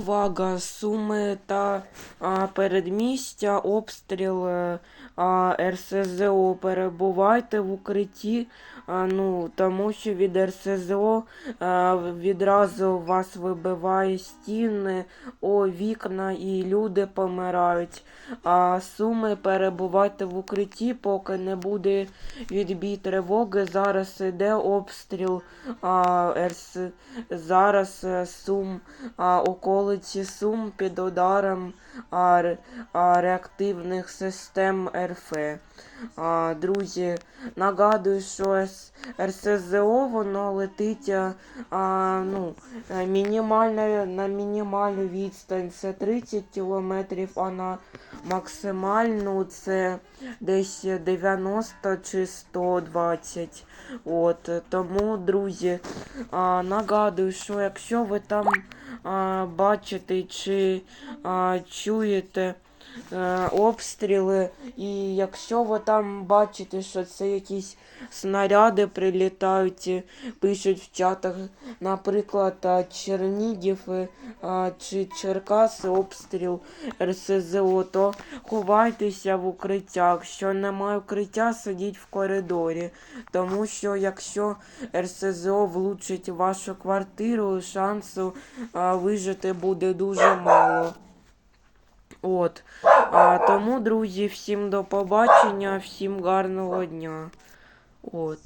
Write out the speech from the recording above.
Увага, Суми та а, передмістя, обстріл а, РСЗО. Перебувайте в укритті, а, ну, тому що від РСЗО а, відразу вас вибиває стіни, о, вікна і люди помирають. А Суми перебувайте в укритті, поки не буде відбій тривоги. Зараз іде обстріл а, РС... Зараз е, Сум а, околиці Сум під ударом реактивних систем РФ. Друзі, нагадую, що РСЗО воно летить а, ну, е, мінімальна, на мінімальну відстань це 30 кілометрів, а на максимальну це десь 90 чи 120. От, тому, друзі, а, нагадую, що якщо ви там бачите чи чуєте е, обстріли, і якщо ви там бачите, що це якісь снаряди прилітають, пишуть в чатах, наприклад, Чернігів е, чи Черкаси, обстріл РСЗО, то ховайтеся в укриттях. Якщо немає укриття, сидіть в коридорі. Тому що якщо РСЗО влучить в вашу квартиру, шансу а, вижити буде дуже мало. От. А, тому, друзі, всім до побачення, всім гарного дня. От.